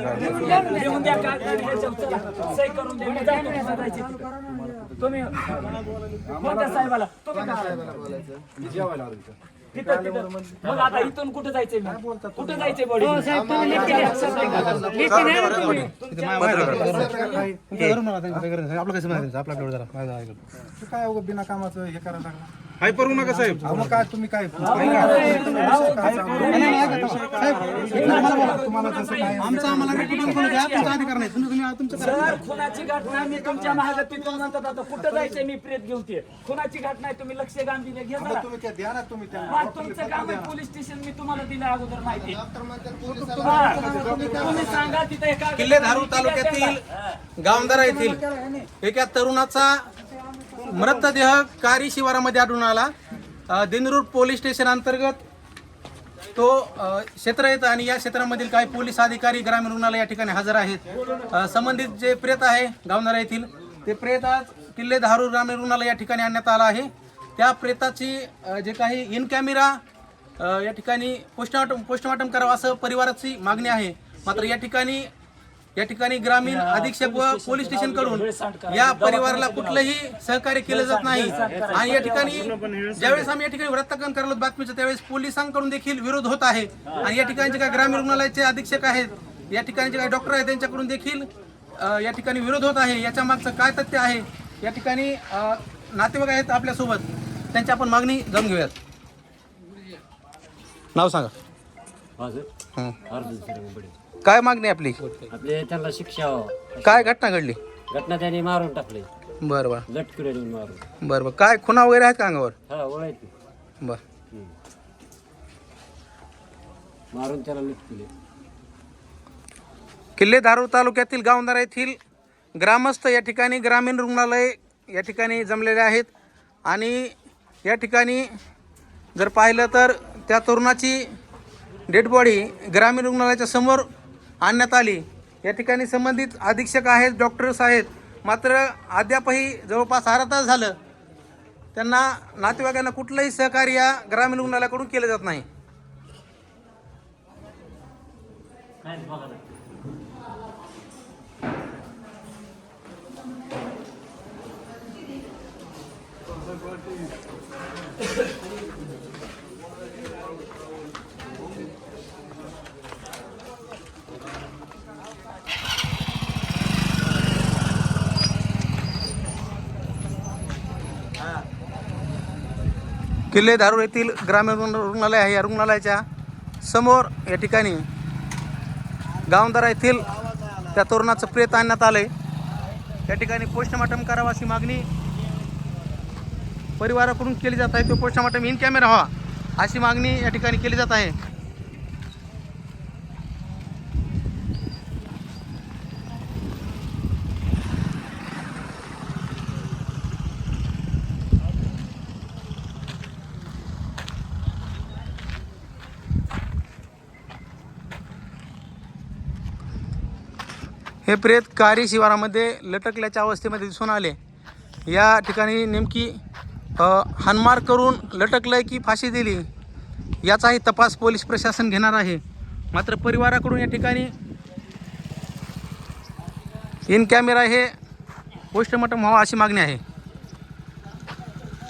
लिहून द्या काय सही करून कुठं जायचं तिथं. तुम्ही कोणत्या साहेबाला तुम्ही काय तिथं तिथं मग आता इथून कुठं जायचंय मी कुठं जायचंय बॉडी आपलं कसं माहिती आपला आपल्याकडे जरा. काय बिना कामाचं हे करायला लागलं हाय करू नका साहेब अहो, मग काय तुम्ही काय तुम्हाला जसं काय आमचं आम्हाला काही कुठं कोणी द्या, तुमचा अधिकार नाही तुम्ही तुम्ही तुमचं करा. जर खुनाची घटना मी तुमच्या महागात तिथून म्हणतात आता कुठं जायचंय मी प्रेत घेऊन ते खुनाची घटना आहे तुम्ही लक्ष गांधीने घ्या जरा. तुम्ही त्या द्या ना तुम्ही त्या मग तुमचं काम आहे पोलीस स्टेशन मी तुम्हाला दिलं अगोदर माहिती हा. तुम्ही सांगा तिथे एका किल्ले धारूर तालुक्यातील गावंदारा येथील एका तरुणाचा मृतदेह कारी शिवारामध्ये आढळून आला. अ, दिनरूर पोलीस स्टेशन अंतर्गत तो क्षेत्र येत आणि या क्षेत्रामधील काही पोलीस अधिकारी ग्रामीण रुग्णालय या ठिकाणी हजर आहेत. संबंधित जे प्रेत आहे गावनारा येथील ते प्रेत आज किल्ले धारूर ग्रामीण रुग्णालय या ठिकाणी आणण्यात आलं आहे. त्या प्रेताची जे काही इन कॅमेरा या ठिकाणी पोस्टमॉर्टम पोस्टमॉर्टम करावं असं परिवाराची मागणी आहे. मात्र या ठिकाणी या ठिकाणी ग्रामीण अधीक्षक व पोलीस स्टेशनकडून या परिवाराला कुठलंही सहकार्य केलं जात नाही. आणि या ठिकाणी ज्यावेळेस आम्ही या ठिकाणी वृत्तांकन करायला बातमीचं त्यावेळेस पोलिसांकडून देखील विरोध होत आहे. आणि या ठिकाणी जे काही ग्रामीण रुग्णालयाचे अधीक्षक आहेत. या ठिकाणी जे काही डॉक्टर आहेत त्यांच्याकडून देखील या ठिकाणी विरोध होत आहे. याच्या मागचं काय तथ्य आहे? या ठिकाणी नातेवाईक आहेत आपल्यासोबत. त्यांची आपण मागणी जाणून घेऊयात. नाव सांगा. हं. काय मागणी आपली? आपले त्यांना शिक्षा व्हावं. काय घटना घडली? घटना त्यांनी मारून टाकले. बरं बरं. लटकुरे देऊन मारून. बरं बरं. काय खुना वगैरे आहेत का अंगावर? हा ओळख बरं. मारून त्याला लटकुले. किल्ले धारूर तालुक्यातील गावंदारा येथील ग्रामस्थ या ठिकाणी ग्रामीण रुग्णालय या ठिकाणी जमलेले आहेत. आणि या ठिकाणी जर पाहिलं तर त्या तरुणाची डेड बॉडी ग्रामीण रुग्णालयाच्या समोर आणण्यात आली. या ठिकाणी संबंधित अधीक्षक आहेत डॉक्टर्स आहेत. मात्र अद्यापही जवळपास अर्धा तास झालं. त्यांना नातेवाईकांना कुठलंही सहकार्य या ग्रामीण रुग्णालयाकडून केलं जात नाही. किल्ले दारूर येथील ग्रामीण रुग्णालय आहे. या रुग्णालयाच्या समोर या ठिकाणी गावंदारा येथील त्या तरुणाचं प्रेत आणण्यात आलंय. या ठिकाणी पोस्टमार्टम करावा अशी मागणी परिवाराकडून केली जात आहे. तो पोस्टमार्टम इन कॅमेरा व्हा अशी मागणी या ठिकाणी केली जात आहे. हे प्रेत कारी शिवारामध्ये लटकल्याच्या अवस्थेमध्ये दिसून आले. या ठिकाणी नेमकी हनमार हानमार करून लटकलंय की फाशी दिली याचाही तपास पोलीस प्रशासन घेणार आहे. मात्र परिवाराकडून या ठिकाणी इन कॅमेरा हे पोस्टमॉर्टम व्हावा अशी मागणी आहे.